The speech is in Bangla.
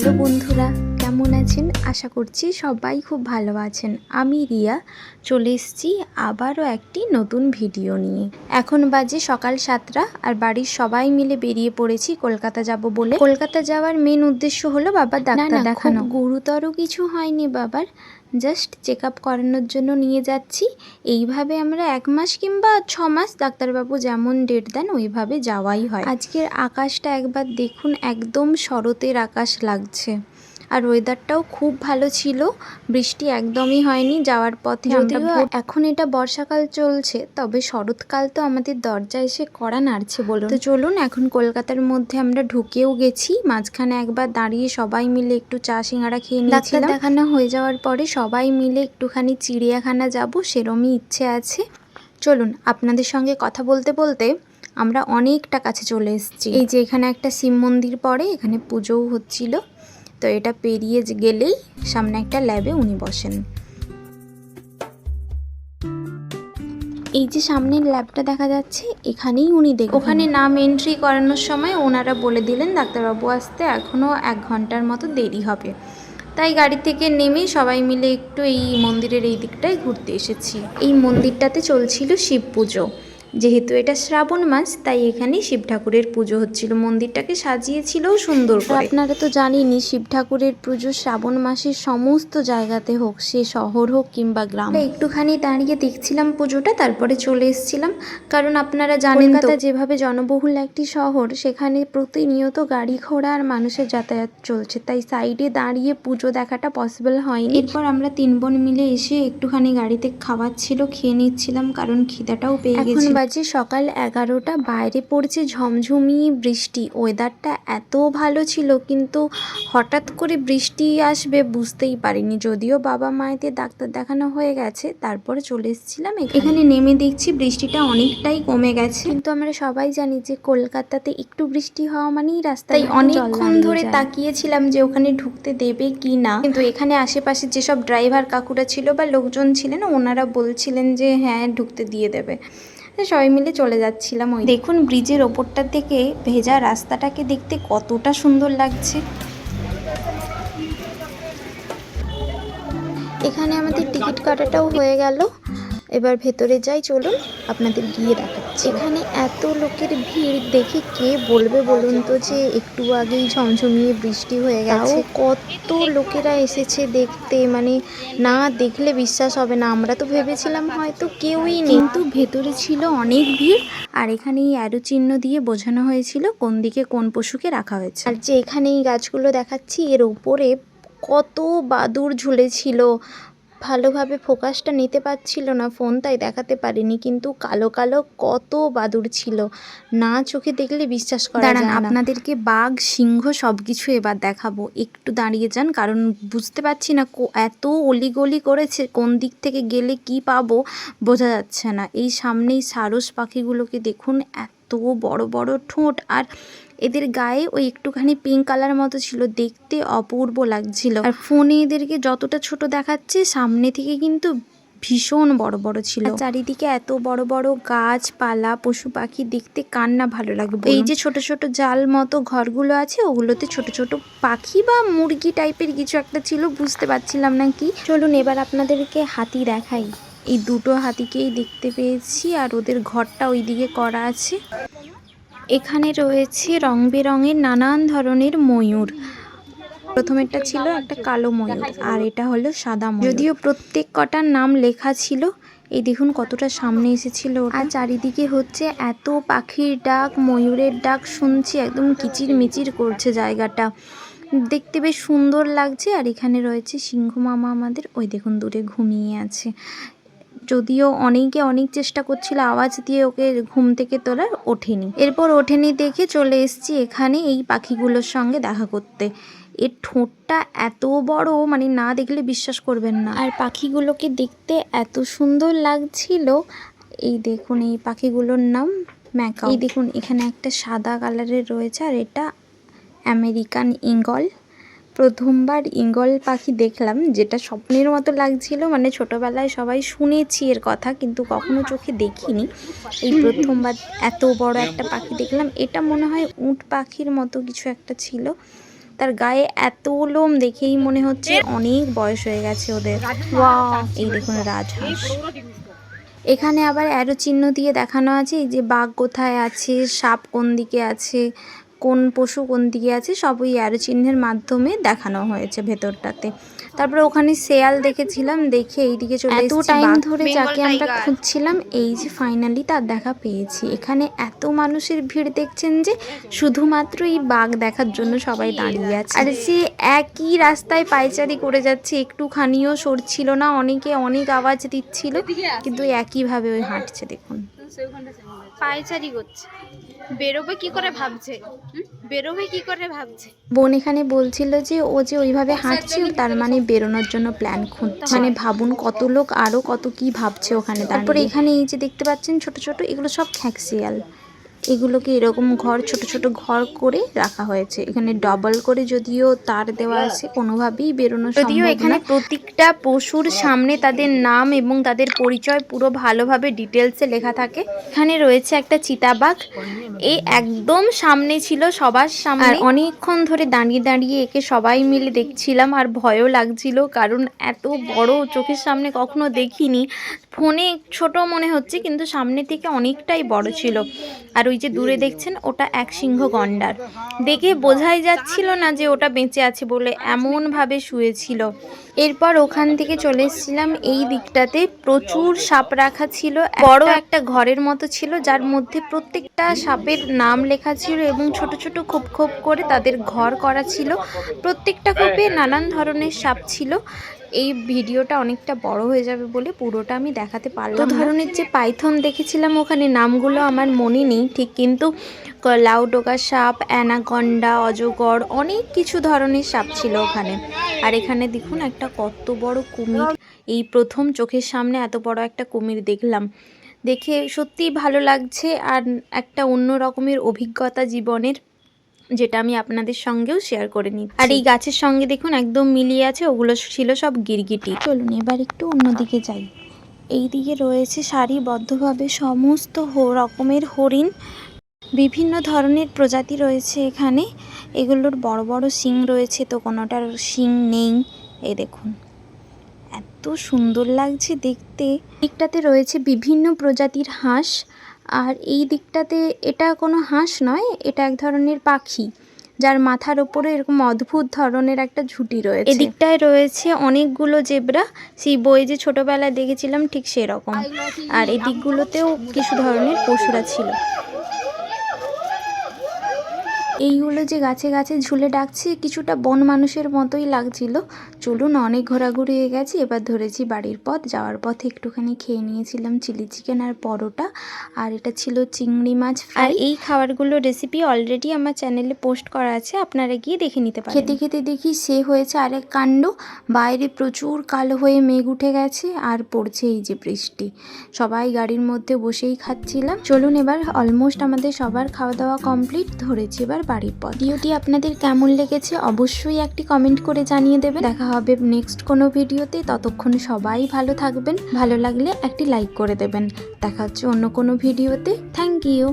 হ্যালো বন্ধুরা কেমন আছেন? আশা করছি সবাই খুব ভালো আছেন। আমি রিয়া চলে এসেছি আবারও একটি নতুন ভিডিও নিয়ে। এখন বাজে সকাল সাতটা আর বাড়ির সবাই মিলে বেরিয়ে পড়েছি কলকাতা যাব বলে। কলকাতা যাওয়ার মেন উদ্দেশ্য হলো বাবার ডাক্তার দেখানো। গুরুতর কিছু হয়নি বাবার। জাস্ট চেক আপ করানোর জন্য নিয়ে যাচ্ছি। এইভাবে আমরা এক মাস কিংবা ছ মাস ডাক্তারবাবু যেমন ডেট দেন ওইভাবে যাওয়াই হয়। আজকের আকাশটা একবার দেখুন একদম শরতের আকাশ লাগছে। আর ওয়েদারটাও খুব ভালো ছিল। বৃষ্টি একদমই হয়নি যাওয়ার পথে যদিও এখন এটা বর্ষাকাল চলছে তবে শরৎকাল তো আমাদের দরজা এসে কড়া নাড়ছে বলুন। তো চলুন এখন কলকাতার মধ্যে আমরা ঢুকেও গেছি। মাঝখানে একবার দাঁড়িয়ে সবাই মিলে একটু চা সিঙ্গারা খেয়ে নিয়েছিলাম। দেখানো হয়ে যাওয়ার পরে সবাই মিলে একটুখানি চিড়িয়াখানা যাব সেরমই ইচ্ছে আছে। চলুন আপনাদের সঙ্গে কথা বলতে বলতে আমরা অনেকটা কাছে চলে এসেছি। এই যে এখানে একটা শিব মন্দির পড়ে এখানে পুজোও হচ্ছিল। তো এটা পেরিয়ে গেলেই সামনে একটা ল্যাবে উনি বসেন। এই যে সামনের ল্যাবটা দেখা যাচ্ছে, এখানেই উনি দেখ ওখানে নাম এন্ট্রি করানোর সময় ওনারা বলে দিলেন, ডাক্তারবাবু আসতে এখনও এক ঘণ্টার মতো দেরি হবে। তাই গাড়ি থেকে নেমে সবাই মিলে একটু এই মন্দিরের এই দিকটায় ঘুরতে এসেছি। এই মন্দিরটাতে চলছিল শিব পুজো। যেহেতু এটা শ্রাবণ মাস তাই এখানে শিব ঠাকুরের পুজো হচ্ছিল। মন্দিরটাকে সাজিয়েছিলও সুন্দর করে। আপনারা তো জানেনই শিব ঠাকুরের পুজো শ্রাবণ মাসের সমস্ত জায়গাতে হোক সে শহর হোক কিংবা গ্রাম। একটুখানি দাঁড়িয়ে দেখছিলাম পুজোটা তারপরে চলে এসেছিলাম। কারণ আপনারা জানেন তো যেভাবে জনবহুল একটি শহর সেখানে প্রতিনিয়ত গাড়ি ঘোড়া আর মানুষের যাতায়াত চলছে। তাই সাইডে দাঁড়িয়ে পুজো দেখাটা পসিবল হয়নি। এরপর আমরা তিন বোন মিলে এসে একটুখানি গাড়িতে খাবার ছিল খেয়ে নিচ্ছিলাম কারণ খিদাটাও পেয়ে গেছি বাজে সকাল এগারোটা বাইরে পড়ছে ঝমঝমিয়ে বৃষ্টি। ওয়েদারটা এত ভালো ছিল কিন্তু হঠাৎ করে বৃষ্টি আসবে বুঝতেই পারিনি। যদিও বাবা মায়েদের ডাক্তার দেখানো হয়ে গেছে তারপরে চলে এসেছিলাম এখানে। নেমে দেখছি বৃষ্টিটা অনেকটাই কমে গেছে। কিন্তু আমরা সবাই জানি যে কলকাতাতে একটু বৃষ্টি হওয়া মানেই রাস্তায় অনেকক্ষণ ধরে তাকিয়েছিলাম যে ওখানে ঢুকতে দেবে কি না। কিন্তু এখানে আশেপাশে যেসব ড্রাইভার কাকুরা ছিল বা লোকজন ছিলেন ওনারা বলছিলেন যে হ্যাঁ ঢুকতে দিয়ে দেবে। সবাই মিলে চলে যাচ্ছিলাম ওই দেখুন ব্রিজের ওপরটা থেকে ভেজা রাস্তাটাকে দেখতে কতটা সুন্দর লাগছে। এখানে আমাদের টিকিট কাটাটাও হয়ে গেল। এবার ভেতরে যাই চলুন আপনাদের গিয়ে দেখাচ্ছি। এখানে এত লোকের ভিড় দেখে কে বলবে বলুন তো যে একটু আগেই ঝমঝমিয়ে বৃষ্টি হয়ে গেছে। কত লোকেরা এসেছে দেখতে মানে না দেখলে বিশ্বাস হবে না। আমরা তো ভেবেছিলাম হয়তো কেউই নেই। কিন্তু ভেতরে ছিল অনেক ভিড় আর এখানে এই অ্যারো চিহ্ন দিয়ে বোঝানো হয়েছিল কোন দিকে কোন পশুকে রাখা হয়েছে। আর যে এখানে এই গাছগুলো দেখাচ্ছি এর উপরে কত বাদুর ঝুলেছিল। ভালোভাবে ফোকাসটা নিতে পারছিল না ফোন তাই দেখাতে পারিনি কিন্তু কালো কালো কত বাদুর ছিল। না চোখে দেখলে বিশ্বাস করা যায় না। আপনাদেরকে বাঘ সিংহ সব কিছু এবার দেখাবো। একটু দাঁড়িয়ে যান কারণ বুঝতে পারছি না কো- এত অলিগলি করেছে কোন দিক থেকে গেলে কি পাবো বোঝা যাচ্ছে না। এই সামনেই সারস পাখিগুলোকে দেখুন এত বড় বড় ঠোঁট আর এদের গায়ে ওই একটুখানি পিঙ্ক কালার মতো ছিল। দেখতে অপূর্ব লাগছিল। আর ফোনে এদেরকে যতটা ছোট দেখাচ্ছে সামনে থেকে কিন্তু ভীষণ বড় বড় ছিল। চারিদিকে এত বড় বড় গাছপালা পশু পাখি দেখতে কার না ভালো লাগবে এই যে ছোট ছোট জাল মতো ঘরগুলো আছে ওগুলোতে ছোট ছোট পাখি বা মুরগি টাইপের কিছু একটা ছিল বুঝতে পারছিলাম না কি। চলুন এবার আপনাদেরকে হাতি দেখাই। এই দুটো হাতিকেই দেখতে পেয়েছি আর ওদের ঘরটা ওইদিকে করা আছে। এখানে রয়েছে রং বেরঙের নানান ধরনের ময়ূর। প্রথমেরটা ছিল একটা কালো ময়ূর আর এটা হলো সাদা ময়ূর। যদিও প্রত্যেক কটার নাম লেখা ছিল, এই দেখুন কতটা সামনে এসেছিল আর চারিদিকে হচ্ছে এত পাখির ডাক, ময়ূরের ডাক শুনছি, একদম কিচির মিচির করছে জায়গাটা। দেখতে বেশ সুন্দর লাগছে আর এখানে রয়েছে সিংহ মামা আমাদের, ওই দেখুন দূরে ঘুমিয়ে আছে। যদিও অনেকে অনেক চেষ্টা করছিল আওয়াজ দিয়ে ওকে ঘুম থেকে তোলার ওঠেনি। এরপর ওঠেনি দেখে চলে এসেছি এখানে এই পাখিগুলোর সঙ্গে দেখা করতে। এর ঠোঁটটা এত বড় মানে না দেখলে বিশ্বাস করবেন না। আর পাখিগুলোকে দেখতে এত সুন্দর লাগছিল। এই দেখুন এই পাখিগুলোর নাম ম্যাকা এই দেখুন এখানে একটা সাদা কালারের রয়েছে আর এটা আমেরিকান ইঙ্গল প্রথমবার ইঙ্গল পাখি দেখলাম, যেটা স্বপ্নের মতো লাগছিল। মানে ছোটবেলায় সবাই শুনেছি এর কথা, কিন্তু কখনো চোখে দেখিনি। এই প্রথমবার এত বড় একটা পাখি দেখলাম। এটা মনে হয় উট পাখির মতো কিছু একটা ছিল। তার গায়ে এত লোম দেখেই মনে হচ্ছে অনেক বয়স হয়ে গেছে ওদের। এই দেখুন রাজহাঁস। এখানে আবার অ্যারো চিহ্ন দিয়ে দেখানো আছে, এই যে বাঘ কোথায় আছে, সাপ কোন দিকে আছে কোন পশু কোন দিকে আছে সব ওই অ্যারো চিহ্নের মাধ্যমে দেখানো হয়েছে ভেতরটাতে। তারপরে ওখানে শেয়াল দেখেছিলাম দেখে এইদিকে চলে এত টাইম ধরে যাকে আমরা খুঁজছিলাম এই যে ফাইনালি তার দেখা পেয়েছি। এখানে এত মানুষের ভিড় দেখছেন যে শুধুমাত্র এই বাঘ দেখার জন্য সবাই দাঁড়িয়ে আছে। আর সে একই রাস্তায় পায়চারি করে যাচ্ছে একটুখানিও সরছিল না অনেকে অনেক আওয়াজ দিচ্ছিল কিন্তু একইভাবে ওই হাঁটছে দেখুন। পায়চারি করছে। বেরোবে কি করে ভাবছে? বেরোবে কি করে ভাবছে? বোন এখানে বলছিল যে ও যে ওইভাবে হাঁটছে তার মানে বেরোনোর জন্য প্ল্যান খুঁজছে। মানে ভাবুন কত লোক আরও কত কি ভাবছে ওখানে তারপরে এখানে এই যে দেখতে পাচ্ছেন ছোট ছোট এগুলো সব খ্যাক্সিয়াল এগুলোকে এরকম ঘর ছোট ছোট ঘর করে রাখা হয়েছে। এখানে ডবল করে যদিও তার দেওয়া আছে কোনোভাবেই বেরোনো যদিও এখানে প্রত্যেকটা পশুর সামনে তাদের নাম এবং তাদের পরিচয় পুরো ভালোভাবে ডিটেলসে লেখা থাকে। এখানে রয়েছে একটা চিতাবাঘ। এ একদম সামনে ছিল সবার সামনে। অনেকক্ষণ ধরে দাঁড়িয়ে দাঁড়িয়ে একে সবাই মিলে দেখছিলাম আর ভয়ও লাগছিল কারণ এত বড় চোখের সামনে কখনো দেখিনি। ফোনে ছোট মনে হচ্ছে কিন্তু সামনে থেকে অনেকটাই বড় ছিল। আর ওই যে দূরে দেখছেন, ওটা এক সিংহ গন্ডার। দেখে বোঝাই যাচ্ছিল না যে ওটা বেঁচে আছে বলে এমনভাবে শুয়েছিল। এরপর ওখান থেকে চলে এসেছিলাম, এই দিকটাতে প্রচুর সাপ রাখা ছিল। বড় একটা ঘরের মতো ছিল, যার মধ্যে প্রত্যেকটা সাপের নাম লেখা ছিল এবং ছোট ছোট খোপ খোপ করে তাদের ঘর করা ছিল। প্রত্যেকটা খোপে নানান ধরনের সাপ ছিল। এই ভিডিওটা অনেকটা বড় হয়ে যাবে বলে পুরোটা আমি দেখাতে পারলাম তো ধরনের যে পাইথন দেখেছিলাম, ওখানে নামগুলো আমার মনে নেই। ঠিক কিন্তু, ক- লাউডোগা সাপ, অ্যানাকন্ডা, অজগর, অনেক কিছু ধরনের সাপ ছিল ওখানে। আর এখানে দেখুন একটা কত বড় কুমির। এই প্রথম চোখের সামনে এত বড় একটা কুমির দেখলাম। দেখে সত্যিই ভালো লাগছে আর একটা অন্য রকমের অভিজ্ঞতা জীবনের। যেটা আমি আপনাদের সঙ্গেও শেয়ার করে নিই আর এই গাছের সঙ্গে দেখুন একদম মিলিয়ে আছে ওগুলো ছিল সব গিরগিটি। চলুন এবার একটু অন্যদিকে যাই। এই দিকে রয়েছে সারিবদ্ধভাবে সমস্ত রকমের হরিণ। বিভিন্ন ধরনের প্রজাতি রয়েছে এখানে। এগুলোর বড় বড় শিং রয়েছে তো কোনোটার শিং নেই। এই দেখুন এত সুন্দর লাগছে দেখতে। দিকটাতে রয়েছে বিভিন্ন প্রজাতির হাঁস। আর এই দিকটাতে এটা কোনো হাঁস নয় এটা এক ধরনের পাখি যার মাথার ওপরে এরকম অদ্ভুত ধরনের একটা ঝুঁটি রয়েছে। এদিকটায় রয়েছে অনেকগুলো জেব্রা সেই বই যে ছোটবেলায় দেখেছিলাম ঠিক সেরকম। আর এদিকগুলোতেও কিছু ধরনের পশুরা ছিল। এইগুলো যে গাছে গাছে ঝুলে ডাকছে কিছুটা বন মানুষের মতোই লাগছিল। চলুন অনেক ঘোরাঘুরি হয়ে গেছে। এবার ধরেছি বাড়ির পথ। যাওয়ার পথে একটুখানি খেয়ে নিয়েছিলাম চিলি চিকেন আর পরোটা। আর এটা ছিল চিংড়ি মাছ আর এই খাবারগুলোর রেসিপি অলরেডি আমার চ্যানেলে পোস্ট করা আছে। আপনারা গিয়ে দেখে নিতে পারেন। খেতে খেতে দেখি সে হয়েছে আরেক কাণ্ড। বাইরে প্রচুর কালো হয়ে মেঘ উঠে গেছে আর পড়ছে এই যে বৃষ্টি। সবাই গাড়ির মধ্যে বসেই খাচ্ছিলাম। চলুন এবার অলমোস্ট আমাদের সবার খাওয়া দাওয়া কমপ্লিট ধরেছি এবার বাড়ির পথ। ভিডিওটি আপনাদের কেমন লেগেছে অবশ্যই একটি কমেন্ট করে জানিয়ে দেবে দেখা হবে নেক্সট কোনো ভিডিওতে। ততক্ষণ সবাই ভালো থাকবেন। ভালো লাগলে একটি লাইক করে দেবেন। দেখা হচ্ছে অন্য কোনো ভিডিওতে। Thank you